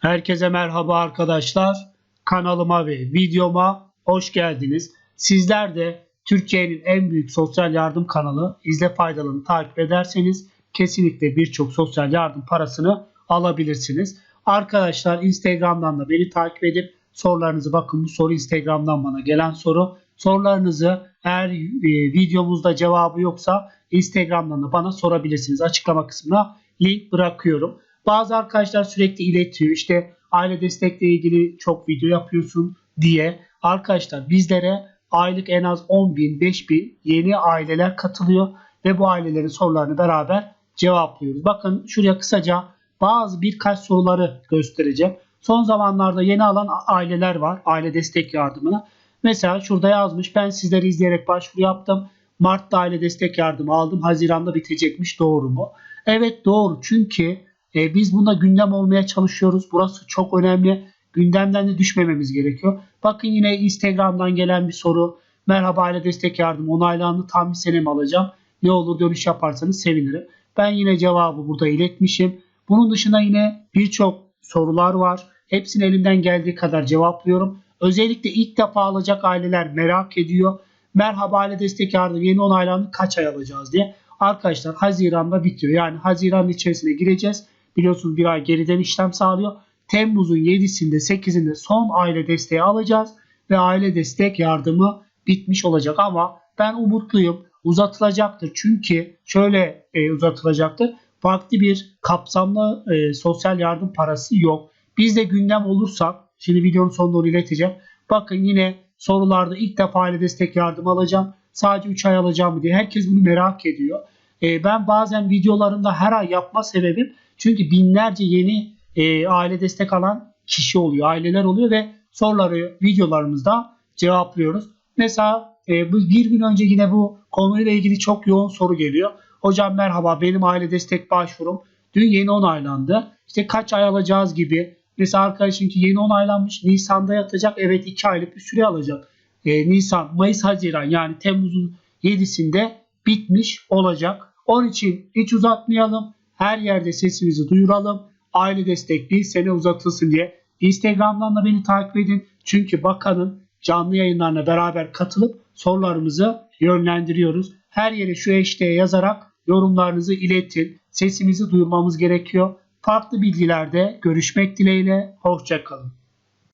Herkese merhaba arkadaşlar. Kanalıma ve videoma hoş geldiniz. Sizler de Türkiye'nin en büyük sosyal yardım kanalı İzle Faydalı'nı takip ederseniz kesinlikle birçok sosyal yardım parasını alabilirsiniz. Arkadaşlar Instagram'dan da beni takip edip sorularınızı bakın bu soru Instagram'dan bana gelen soru. Sorularınızı eğer e, videomuzda cevabı yoksa Instagram'dan da bana sorabilirsiniz. Açıklama kısmına link bırakıyorum. Bazı arkadaşlar sürekli iletiyor işte aile destekle ilgili çok video yapıyorsun diye. Arkadaşlar bizlere aylık en az 10 bin 5 bin yeni aileler katılıyor ve bu ailelerin sorularını beraber cevaplıyoruz. Bakın şuraya kısaca bazı birkaç soruları göstereceğim. Son zamanlarda yeni alan aileler var aile destek yardımına. Mesela şurada yazmış ben sizleri izleyerek başvuru yaptım. Mart'ta aile destek yardımı aldım. Haziran'da bitecekmiş doğru mu? Evet doğru çünkü e, biz bunda gündem olmaya çalışıyoruz. Burası çok önemli. Gündemden de düşmememiz gerekiyor. Bakın yine Instagram'dan gelen bir soru. Merhaba aile destek yardımı onaylandı. Tam bir sene mi alacağım? Ne olur dönüş yaparsanız sevinirim. Ben yine cevabı burada iletmişim. Bunun dışında yine birçok sorular var. Hepsini elimden geldiği kadar cevaplıyorum. Özellikle ilk defa alacak aileler merak ediyor. Merhaba aile destek yardımı yeni onaylandı kaç ay alacağız diye. Arkadaşlar Haziran'da bitiyor. Yani Haziran içerisine gireceğiz. Biliyorsunuz bir ay geriden işlem sağlıyor. Temmuz'un 7'sinde 8'inde son aile desteği alacağız ve aile destek yardımı bitmiş olacak ama ben umutluyum uzatılacaktır. Çünkü şöyle e, uzatılacaktır. Farklı bir kapsamlı e, sosyal yardım parası yok. Biz de gündem olursak şimdi videonun sonunda onu ileteceğim. Bakın yine sorularda ilk defa aile destek yardım alacağım. Sadece 3 ay alacağım diye. Herkes bunu merak ediyor. E, ben bazen videolarımda her ay yapma sebebim çünkü binlerce yeni e, aile destek alan kişi oluyor, aileler oluyor ve soruları videolarımızda cevaplıyoruz. Mesela e, bir gün önce yine bu konuyla ilgili çok yoğun soru geliyor. Hocam merhaba benim aile destek başvurum dün yeni onaylandı. İşte kaç ay alacağız gibi. Mesela arkadaşınki yeni onaylanmış Nisan'da yatacak. Evet 2 aylık bir süre alacak. Nisan, Mayıs, Haziran yani Temmuz'un 7'sinde bitmiş olacak. Onun için hiç uzatmayalım. Her yerde sesimizi duyuralım. Aile destek bir sene uzatılsın diye. Instagram'dan da beni takip edin. Çünkü bakanın canlı yayınlarına beraber katılıp sorularımızı yönlendiriyoruz. Her yere şu hashtag'e yazarak yorumlarınızı iletin. Sesimizi duyurmamız gerekiyor. Farklı bilgilerde görüşmek dileğiyle. Hoşçakalın.